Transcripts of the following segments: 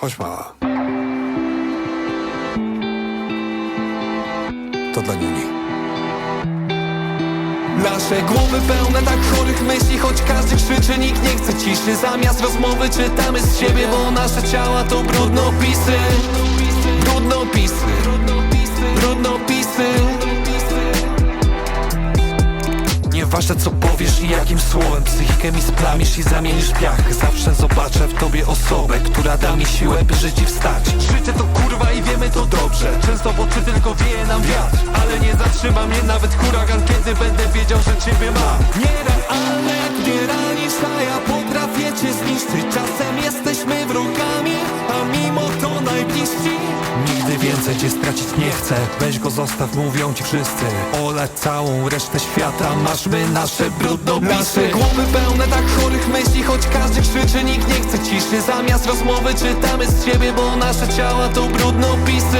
Chodź mała. To dla Niuni. Nasze głowy pełne tak chorych myśli Choć każdy krzyczy, nikt nie chce ciszy Zamiast rozmowy czytamy z siebie Bo nasze ciała to brudnopisy Brudnopisy Nieważne co powiesz i jakim słowem. Psychikę mi splamisz i zamienisz piach. Zawsze zobaczę w tobie osobę Która da mi siłę, by żyć i wstać. Życie to kurwa i wiemy to dobrze. Często w oczy tylko wieje nam wiatr Ale nie zatrzyma mnie nawet huragan Kiedy będę wiedział, że ciebie mam. Nierealne jak więcej cię stracić nie chcę. Weź go zostaw, mówią ci wszyscy. Olać całą resztę świata Masz my nasze brudnopisy Nasze. Głowy pełne tak chorych myśli Choć każdy krzyczy, nikt nie chce ciszy. Zamiast rozmowy czytamy z siebie Bo nasze ciała to Brudnopisy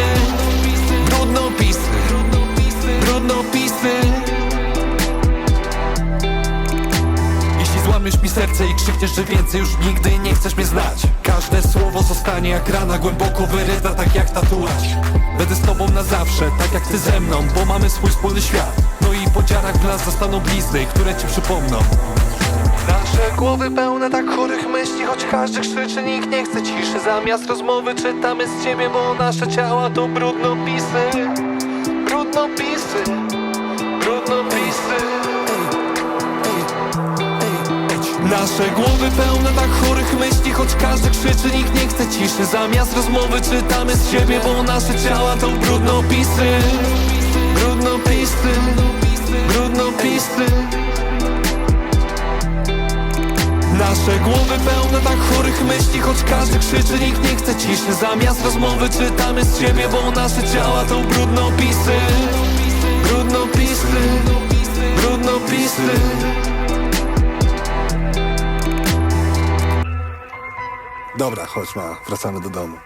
złamiesz mi serce i krzykniesz, że więcej już nigdy nie chcesz mnie znać. Każde słowo zostanie jak rana głęboko wyryta, tak jak tatuaż. Będę z tobą na zawsze, tak jak ty ze mną, bo mamy swój wspólny świat. No i po dziarach w nas zostaną blizny, które ci przypomną. Nasze głowy pełne tak chorych myśli, choć każdy krzyczy, nikt nie chce ciszy. Zamiast rozmowy czytamy z ciebie, bo nasze ciała to brudnopisy Brudnopisy Nasze głowy pełne tak chorych myśli Choć każdy krzyczy, nikt nie chce ciszy. Zamiast rozmowy czytamy z siebie Bo nasze ciała to brudnopisy. Brudnopisy Brudnopisy. Nasze głowy pełne tak chorych myśli Choć każdy krzyczy, nikt nie chce ciszy. Zamiast rozmowy czytamy z siebie Bo nasze ciała to brudnopisy. Brudnopisy Brudnopisy Dobra, chodź mała, wracamy do domu.